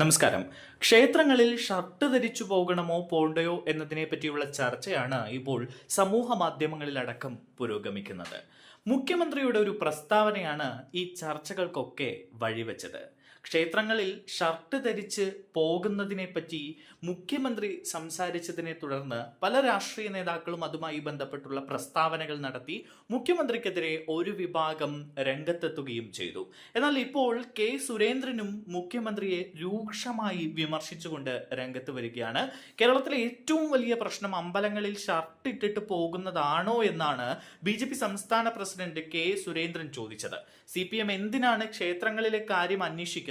നമസ്കാരം. ക്ഷേത്രങ്ങളിൽ ഷർട്ട് ധരിച്ചു പോകണമോ പോണ്ടയോ എന്നതിനെ പറ്റിയുള്ള ചർച്ചയാണ് ഇപ്പോൾ സമൂഹ മാധ്യമങ്ങളിലടക്കം പുരോഗമിക്കുന്നത്. മുഖ്യമന്ത്രിയുടെ ഒരു പ്രസ്താവനയാണ് ഈ ചർച്ചകൾക്കൊക്കെ വഴിവെച്ചത്. ക്ഷേത്രങ്ങളിൽ ഷർട്ട് ധരിച്ച് പോകുന്നതിനെ പറ്റി മുഖ്യമന്ത്രി സംസാരിച്ചതിനെ തുടർന്ന് പല രാഷ്ട്രീയ നേതാക്കളും അതുമായി ബന്ധപ്പെട്ടുള്ള പ്രസ്താവനകൾ നടത്തി മുഖ്യമന്ത്രിക്കെതിരെ ഒരു വിഭാഗം രംഗത്തെത്തുകയും ചെയ്തു. എന്നാൽ ഇപ്പോൾ കെ സുരേന്ദ്രനും മുഖ്യമന്ത്രിയെ രൂക്ഷമായി വിമർശിച്ചുകൊണ്ട് രംഗത്ത് വരികയാണ്. കേരളത്തിലെ ഏറ്റവും വലിയ പ്രശ്നം അമ്പലങ്ങളിൽ ഷർട്ട് ഇട്ടിട്ട് പോകുന്നതാണോ എന്നാണ് ബി ജെ പി സംസ്ഥാന പ്രസിഡന്റ് കെ സുരേന്ദ്രൻ ചോദിച്ചത്. സി പി എം എന്തിനാണ് ക്ഷേത്രങ്ങളിലെ കാര്യം അന്വേഷിക്കുന്നത്?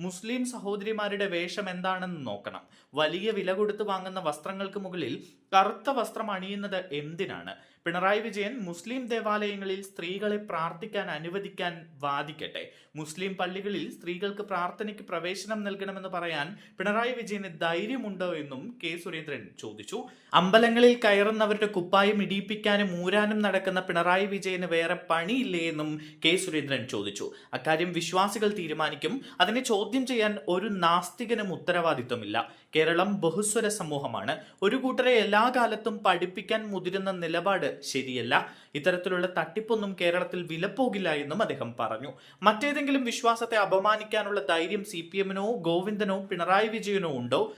മുസ്ലിം സഹോദരിമാരുടെ വേഷം എന്താണെന്ന് നോക്കണം. വലിയ വില കൊടുത്ത് വാങ്ങുന്ന വസ്ത്രങ്ങൾക്ക് മുകളിൽ കറുത്ത വസ്ത്രം അണിയുന്നത് എന്തിനാണ്? പിണറായി വിജയൻ മുസ്ലിം ദേവാലയങ്ങളിൽ സ്ത്രീകളെ പ്രാർത്ഥിക്കാൻ അനുവദിക്കാൻ വാദിക്കട്ടെ. മുസ്ലിം പള്ളികളിൽ സ്ത്രീകൾക്ക് പ്രാർത്ഥനയ്ക്ക് പ്രവേശനം നൽകണമെന്ന് പറയാൻ പിണറായി വിജയന് ധൈര്യമുണ്ടോ എന്നും കെ സുരേന്ദ്രൻ ചോദിച്ചു. അമ്പലങ്ങളിൽ കയറുന്നവരുടെ കുപ്പായം ഇടിയിപ്പിക്കാനും ഊരാനും നടക്കുന്ന പിണറായി വിജയന് വേറെ പണിയില്ലേ എന്നും കെ സുരേന്ദ്രൻ ചോദിച്ചു. അക്കാര്യം വിശ്വാസികൾ തീരുമാനിക്കും. അതിനെ ചോദ്യം ചെയ്യാൻ ഒരു നാസ്തികനും ഉത്തരവാദിത്വമില്ല. കേരളം ബഹുസ്വര സമൂഹമാണ്. ഒരു കൂട്ടരെ എല്ലാ കാലത്തും പഠിപ്പിക്കാൻ മുതിരുന്ന നിലപാട് ശരിയല്ല. ഇത്തരത്തിലുള്ള തട്ടിപ്പൊന്നും കേരളത്തിൽ വിലപ്പോകില്ല എന്നും അദ്ദേഹം പറഞ്ഞു. മറ്റേതെങ്കിലും വിശ്വാസത്തെ അപമാനിക്കാനുള്ള ധൈര്യം സി പി എമ്മിനോ ഗോവിന്ദനോ പിണറായി വിജയനോ ഉണ്ടോ?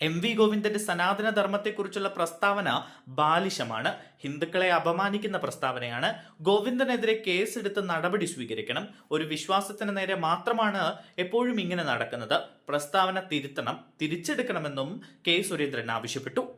എം വി ഗോവിന്ദന്റെ സനാതന ധർമ്മത്തെക്കുറിച്ചുള്ള പ്രസ്താവന ബാലിശമാണ്. ഹിന്ദുക്കളെ അപമാനിക്കുന്ന പ്രസ്താവനയാണ്. ഗോവിന്ദനെതിരെ കേസെടുത്ത് നടപടി സ്വീകരിക്കണം. ഒരു വിശ്വാസത്തിന് നേരെ മാത്രമാണ് എപ്പോഴും ഇങ്ങനെ നടക്കുന്നത്. പ്രസ്താവന തിരുത്തണം തിരിച്ചെടുക്കണമെന്നും കെ സുരേന്ദ്രൻ ആവശ്യപ്പെട്ടു.